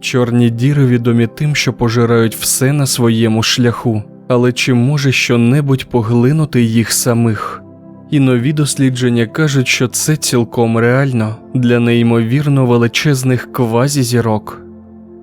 Чорні діри відомі тим, що пожирають все на своєму шляху, але чи може щонебудь поглинути їх самих? І нові дослідження кажуть, що це цілком реально для неймовірно величезних квазізірок.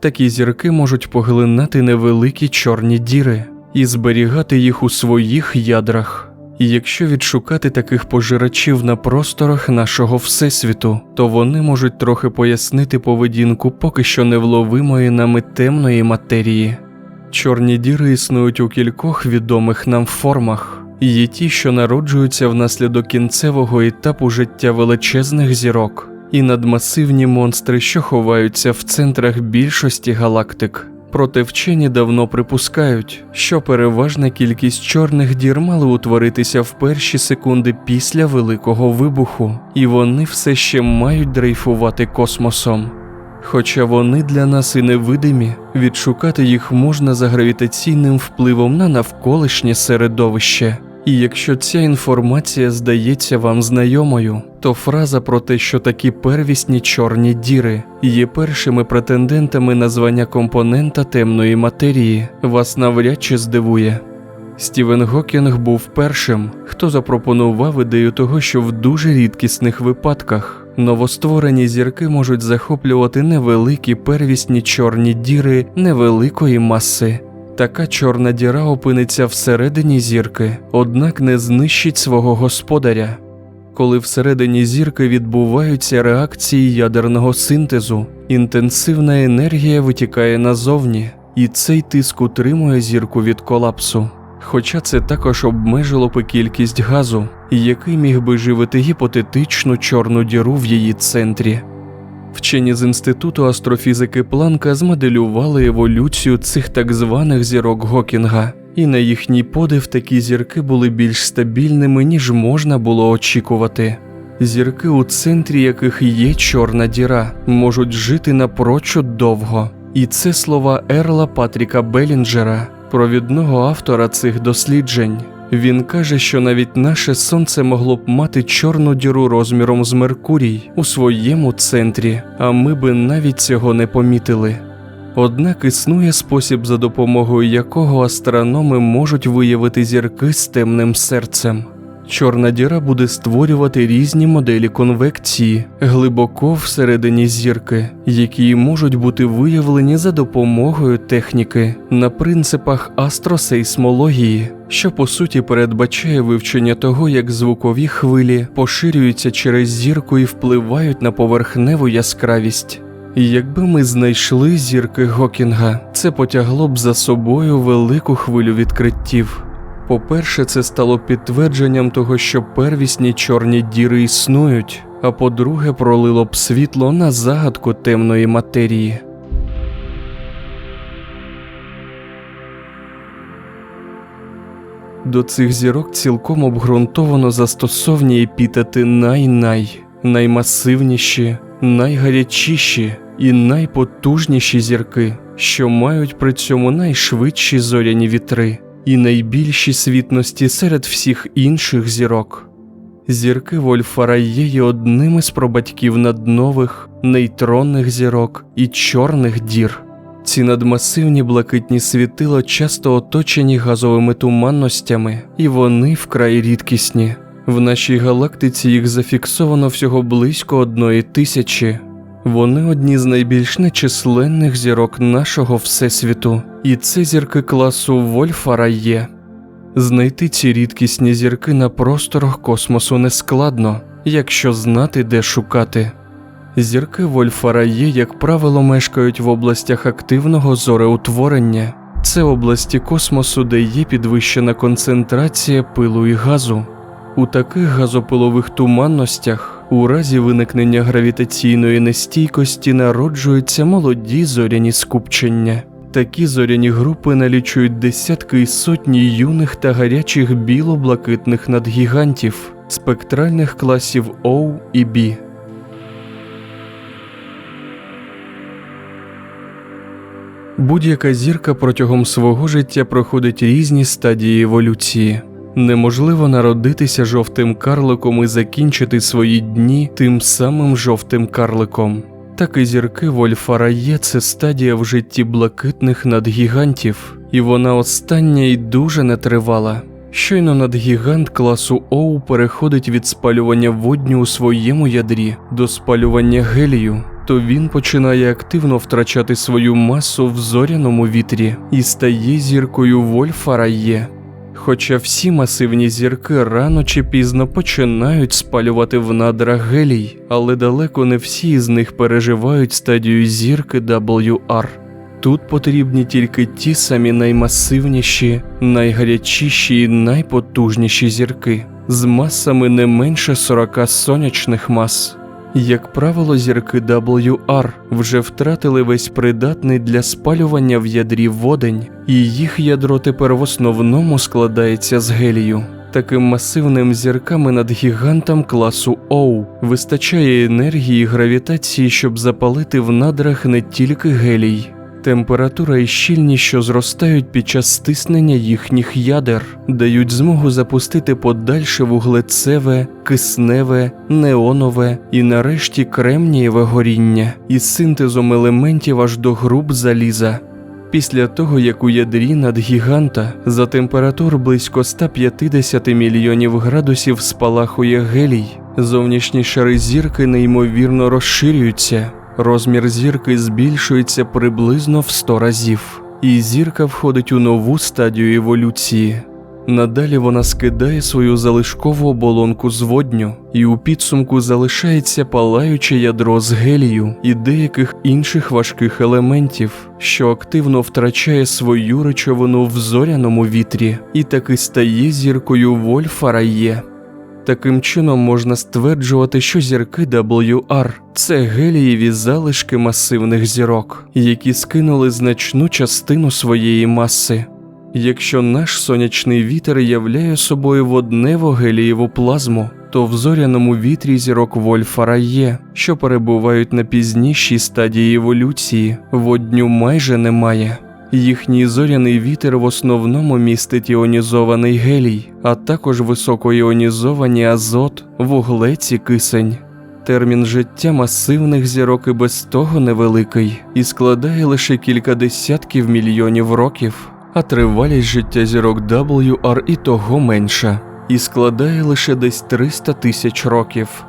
Такі зірки можуть поглинати невеликі чорні діри і зберігати їх у своїх ядрах. І якщо відшукати таких пожирачів на просторах нашого всесвіту, то вони можуть трохи пояснити поведінку поки що невловимої нами темної матерії. Чорні діри існують у кількох відомих нам формах. Є ті, що народжуються внаслідок кінцевого етапу життя величезних зірок, і надмасивні монстри, що ховаються в центрах більшості галактик. Проте вчені давно припускають, що переважна кількість чорних дір мали утворитися в перші секунди після великого вибуху, і вони все ще мають дрейфувати космосом. Хоча вони для нас і невидимі, відшукати їх можна за гравітаційним впливом на навколишнє середовище. І якщо ця інформація здається вам знайомою, то фраза про те, що такі первісні чорні діри є першими претендентами на звання компонента темної матерії, вас навряд чи здивує. Стівен Гокінг був першим, хто запропонував ідею того, що в дуже рідкісних випадках новостворені зірки можуть захоплювати невеликі первісні чорні діри невеликої маси. Така чорна діра опиниться всередині зірки, однак не знищить свого господаря. Коли всередині зірки відбуваються реакції ядерного синтезу, інтенсивна енергія витікає назовні, і цей тиск утримує зірку від колапсу. Хоча це також обмежило би кількість газу, який міг би живити гіпотетичну чорну діру в її центрі. Вчені з інституту астрофізики Планка змоделювали еволюцію цих так званих зірок Гокінга, і на їхній подив такі зірки були більш стабільними, ніж можна було очікувати. Зірки, у центрі яких є чорна діра, можуть жити напрочуд довго. І це слова Ерла Патріка Белінджера, провідного автора цих досліджень. Він каже, що навіть наше сонце могло б мати чорну діру розміром з Меркурій у своєму центрі, а ми би навіть цього не помітили. Однак існує спосіб, за допомогою якого астрономи можуть виявити зірки з темним серцем. Чорна діра буде створювати різні моделі конвекції глибоко всередині зірки, які можуть бути виявлені за допомогою техніки на принципах астросейсмології, що по суті передбачає вивчення того, як звукові хвилі поширюються через зірку і впливають на поверхневу яскравість. Якби ми знайшли зірки Гокінга, це потягло б за собою велику хвилю відкриттів. По-перше, це стало підтвердженням того, що первісні чорні діри існують, а по-друге, пролило б світло на загадку темної матерії. До цих зірок цілком обґрунтовано застосовні епітети най-най, наймасивніші, найгарячіші і найпотужніші зірки, що мають при цьому найшвидші зоряні вітри і найбільші світності серед всіх інших зірок. Зірки Вольфара є одним із пробатьків наднових, нейтронних зірок і чорних дір. Ці надмасивні блакитні світила часто оточені газовими туманностями, і вони вкрай рідкісні. В нашій галактиці їх зафіксовано всього близько одної тисячі. Вони одні з найбільш нечисленних зірок нашого всесвіту, і це зірки класу Вольфара є. Знайти ці рідкісні зірки на просторах космосу нескладно, якщо знати, де шукати. Зірки Вольфара є, як правило, мешкають в областях активного зореутворення. Це області космосу, де є підвищена концентрація пилу і газу. У таких газопилових туманностях, у разі виникнення гравітаційної нестійкості, народжуються молоді зоряні скупчення. Такі зоряні групи налічують десятки і сотні юних та гарячих біло-блакитних надгігантів, спектральних класів O і B. Будь-яка зірка протягом свого життя проходить різні стадії еволюції. Неможливо народитися жовтим карликом і закінчити свої дні тим самим жовтим карликом. Так і зірки Вольфара є це стадія в житті блакитних надгігантів, і вона остання і дуже нетривала. Щойно надгігант класу Оу переходить від спалювання водню у своєму ядрі до спалювання гелію, то він починає активно втрачати свою масу в зоряному вітрі і стає зіркою Вольфара Є. Хоча всі масивні зірки рано чи пізно починають спалювати в надрах гелій, але далеко не всі з них переживають стадію зірки WR. Тут потрібні тільки ті самі наймасивніші, найгарячіші і найпотужніші зірки з масами не менше 40 сонячних мас. Як правило, зірки WR вже втратили весь придатний для спалювання в ядрі водень, і їх ядро тепер в основному складається з гелію. Таким масивним зірками над гігантом класу Оу вистачає енергії гравітації, щоб запалити в надрах не тільки гелій. Температура і щільність, що зростають під час стиснення їхніх ядер, дають змогу запустити подальше вуглецеве, кисневе, неонове і нарешті кремнієве горіння із синтезом елементів аж до груб заліза. Після того, як у ядрі надгіганта за температур близько 150 мільйонів градусів спалахує гелій, зовнішні шари зірки неймовірно розширюються. Розмір зірки збільшується приблизно в 100 разів, і зірка входить у нову стадію еволюції. Надалі вона скидає свою залишкову оболонку з водню, і у підсумку залишається палаюче ядро з гелію і деяких інших важких елементів, що активно втрачає свою речовину в зоряному вітрі, і таки стає зіркою Вольфара Є. Таким чином можна стверджувати, що зірки WR – це гелієві залишки масивних зірок, які скинули значну частину своєї маси. Якщо наш сонячний вітер являє собою водневу гелієву плазму, то в зоряному вітрі зірок Вольфара є, що перебувають на пізнішій стадії еволюції, водню майже немає. Їхній зоряний вітер в основному містить іонізований гелій, а також високоіонізовані азот, вуглець і кисень. Термін життя масивних зірок і без того невеликий і складає лише кілька десятків мільйонів років, а тривалість життя зірок WR і того менша, і складає лише десь 300 тисяч років.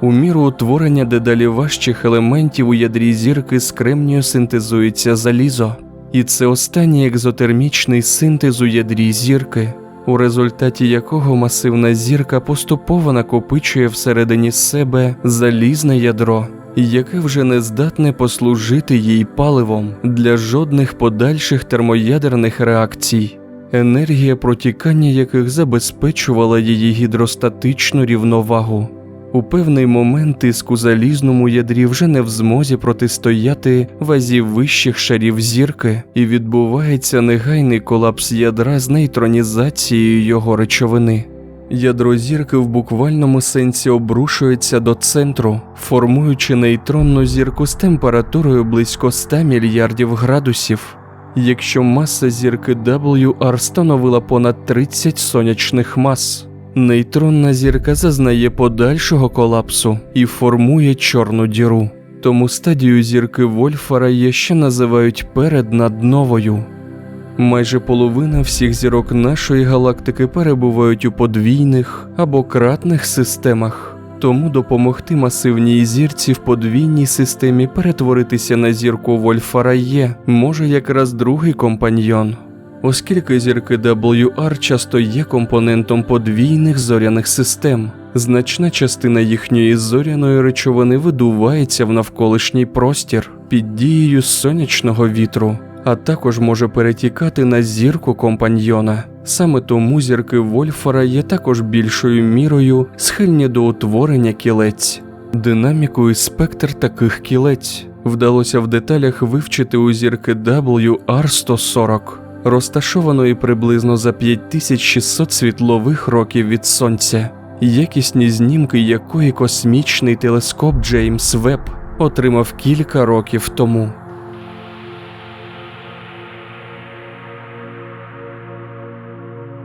У міру утворення дедалі важчих елементів у ядрі зірки з кремнію синтезується залізо, і це останній екзотермічний синтез у ядрі зірки, у результаті якого масивна зірка поступово накопичує всередині себе залізне ядро, яке вже не здатне послужити їй паливом для жодних подальших термоядерних реакцій, енергія протікання яких забезпечувала її гідростатичну рівновагу. У певний момент тиск у залізному ядрі вже не в змозі протистояти вазі вищих шарів зірки, і відбувається негайний колапс ядра з нейтронізацією його речовини. Ядро зірки в буквальному сенсі обрушується до центру, формуючи нейтронну зірку з температурою близько 100 мільярдів градусів. Якщо маса зірки WR становила понад 30 сонячних мас. Нейтронна зірка зазнає подальшого колапсу і формує чорну діру. Тому стадію зірки Вольфара є ще називають переднадновою. Майже половина всіх зірок нашої галактики перебувають у подвійних або кратних системах, тому допомогти масивній зірці в подвійній системі перетворитися на зірку Вольфара Є може якраз другий компаньйон оскільки зірки WR часто є компонентом подвійних зоряних систем. Значна частина їхньої зоряної речовини видувається в навколишній простір під дією сонячного вітру, а також може перетікати на зірку компаньйона. Саме тому зірки Вольфара є також більшою мірою схильні до утворення кілець. Динаміку і спектр таких кілець вдалося в деталях вивчити у зірки WR140 розташованої приблизно за 5600 світлових років від сонця, якісні знімки якої космічний телескоп Джеймс Веб отримав кілька років тому.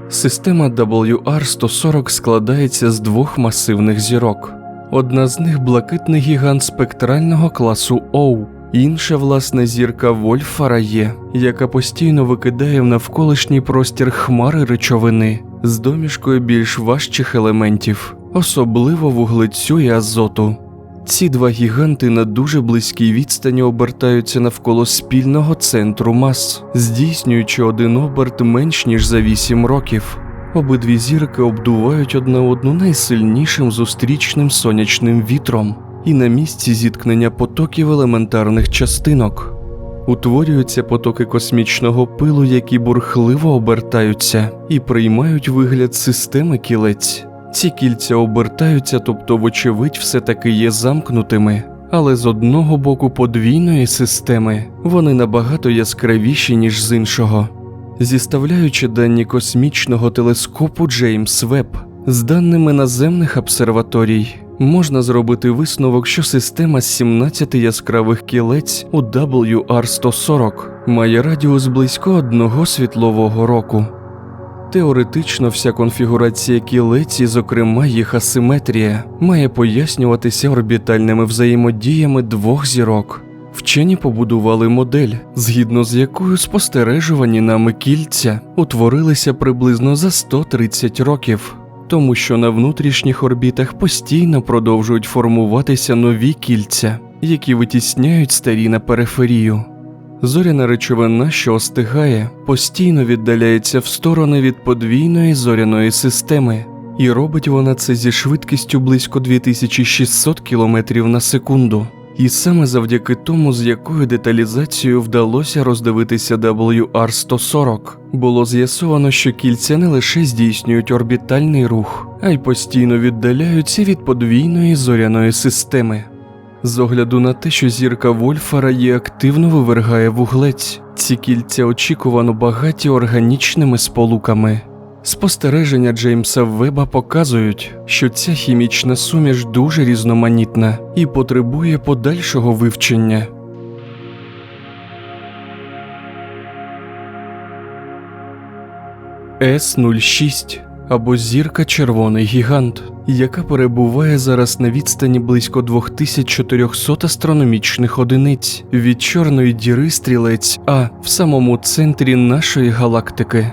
Система WR-140 складається з двох масивних зірок. Одна з них блакитний гігант спектрального класу Оу. Інша власне зірка Вольфара є, яка постійно викидає в навколишній простір хмари речовини з домішкою більш важчих елементів, особливо вуглецю і азоту. Ці два гіганти на дуже близькій відстані обертаються навколо спільного центру мас, здійснюючи один оберт менш ніж за 8 років. Обидві зірки обдувають одна одну найсильнішим зустрічним сонячним вітром, і на місці зіткнення потоків елементарних частинок. Утворюються потоки космічного пилу, які бурхливо обертаються і приймають вигляд системи кілець. Ці кільця обертаються, тобто, вочевидь, все таки є замкнутими, але з одного боку подвійної системи вони набагато яскравіші, ніж з іншого. Зіставляючи дані космічного телескопу Джеймс Веб з даними наземних обсерваторій, можна зробити висновок, що система з 17 яскравих кілець у WR140 має радіус близько одного світлового року. Теоретично вся конфігурація кілець, зокрема їх асиметрія, має пояснюватися орбітальними взаємодіями двох зірок. Вчені побудували модель, згідно з якою спостережувані нами кільця утворилися приблизно за 130 років, тому що на внутрішніх орбітах постійно продовжують формуватися нові кільця, які витісняють старі на периферію. Зоряна речовина, що остигає, постійно віддаляється в сторони від подвійної зоряної системи, і робить вона це зі швидкістю близько 2600 км на секунду. І саме завдяки тому, з якою деталізацією вдалося роздивитися WR-140, було з'ясовано, що кільця не лише здійснюють орбітальний рух, а й постійно віддаляються від подвійної зоряної системи. З огляду на те, що зірка Вольфара її активно вивергає вуглець, ці кільця очікувано багаті органічними сполуками. Спостереження Джеймса Веба показують, що ця хімічна суміш дуже різноманітна і потребує подальшого вивчення. С-06 або зірка Червоний гігант, яка перебуває зараз на відстані близько 2400 астрономічних одиниць від чорної діри стрілець А в самому центрі нашої галактики.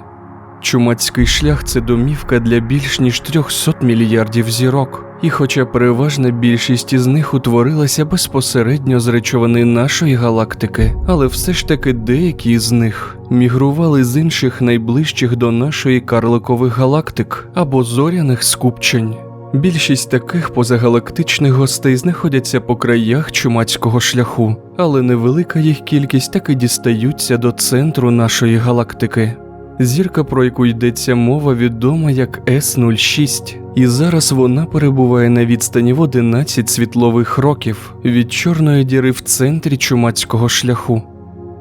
Чумацький шлях це домівка для більш ніж 300 мільярдів зірок, і хоча переважна більшість із них утворилася безпосередньо з речовини нашої галактики, але все ж таки деякі з них мігрували з інших найближчих до нашої карликових галактик або зоряних скупчень. Більшість таких позагалактичних гостей знаходяться по краях чумацького шляху, але невелика їх кількість таки дістаються до центру нашої галактики. Зірка, про яку йдеться мова, відома як С-06, і зараз вона перебуває на відстані в 11 світлових років від чорної діри в центрі чумацького шляху.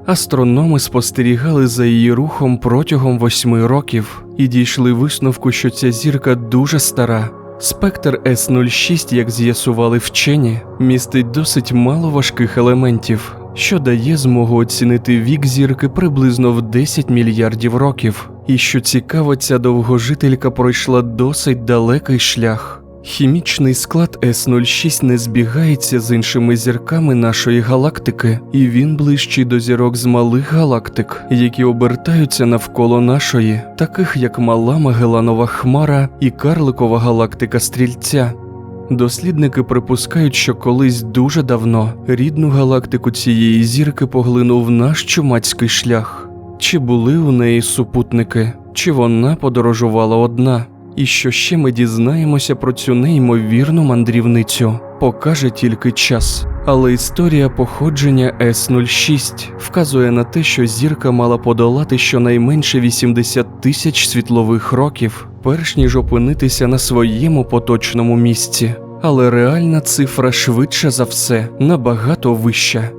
Астрономи спостерігали за її рухом протягом восьми років і дійшли висновку, що ця зірка дуже стара. Спектр С-06, як з'ясували вчені, містить досить мало важких елементів, що дає змогу оцінити вік зірки приблизно в 10 мільярдів років. І що цікаво, ця довгожителька пройшла досить далекий шлях. Хімічний склад С-06 не збігається з іншими зірками нашої галактики, і він ближчий до зірок з малих галактик, які обертаються навколо нашої, таких як Мала Магеланова Хмара і Карликова галактика Стрільця. Дослідники припускають, що колись дуже давно рідну галактику цієї зірки поглинув наш чумацький шлях. Чи були у неї супутники, чи вона подорожувала одна? І що ще ми дізнаємося про цю неймовірну мандрівницю, покаже тільки час. Але історія походження С-06 вказує на те, що зірка мала подолати щонайменше 80 тисяч світлових років, перш ніж опинитися на своєму поточному місці. Але реальна цифра швидше за все набагато вища.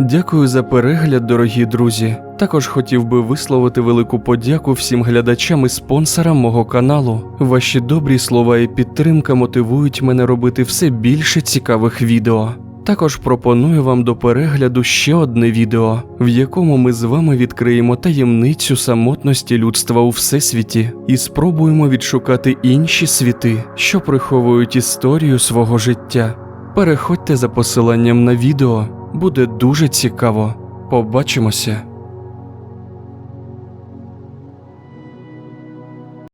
Дякую за перегляд, дорогі друзі. Також хотів би висловити велику подяку всім глядачам і спонсорам мого каналу. Ваші добрі слова і підтримка мотивують мене робити все більше цікавих відео. Також пропоную вам до перегляду ще одне відео, в якому ми з вами відкриємо таємницю самотності людства у всесвіті і спробуємо відшукати інші світи, що приховують історію свого життя. Переходьте за посиланням на відео, буде дуже цікаво. Побачимося.